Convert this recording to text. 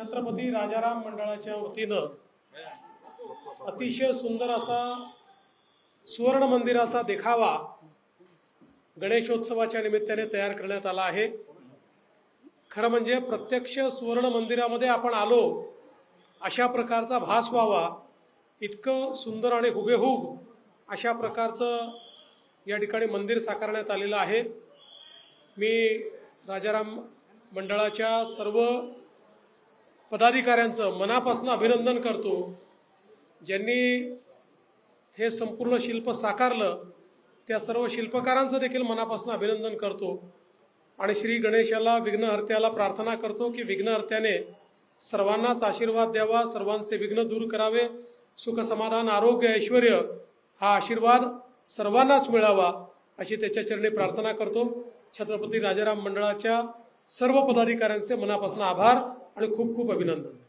छत्रपती राजाराम मंडळाच्या वतीनं अतिशय सुंदर असा सुवर्ण मंदिराचा देखावा गणेशोत्सवाच्या निमित्ताने तयार करण्यात आला आहे. खरं म्हणजे प्रत्यक्ष सुवर्ण मंदिरामध्ये आपण आलो अशा प्रकारचा भास व्हावा इतकं सुंदर आणि हुबेहूब अशा प्रकारचं या ठिकाणी मंदिर साकारण्यात आलेलं आहे. मी राजाराम मंडळाच्या सर्व पदाधिकाऱ्यांचं मनापासून अभिनंदन करतो. ज्यांनी हे संपूर्ण शिल्प साकारलं त्या सर्व शिल्पकारांचं देखील मनापासून अभिनंदन करतो. आणि श्री गणेशाला विघ्नहर्त्याला प्रार्थना करतो की विघ्नहर्त्याने सर्वांनाच आशीर्वाद द्यावा सर्वांचे विघ्न दूर करावे. सुख समाधान आरोग्य ऐश्वर हा आशीर्वाद सर्वांनाच मिळावा अशी त्याच्या चरणी प्रार्थना करतो. छत्रपती राजाराम मंडळाच्या सर्व पदाधिकाऱ्यांचे मनापासून आभार. आणि खूप खूप अभिनंदन.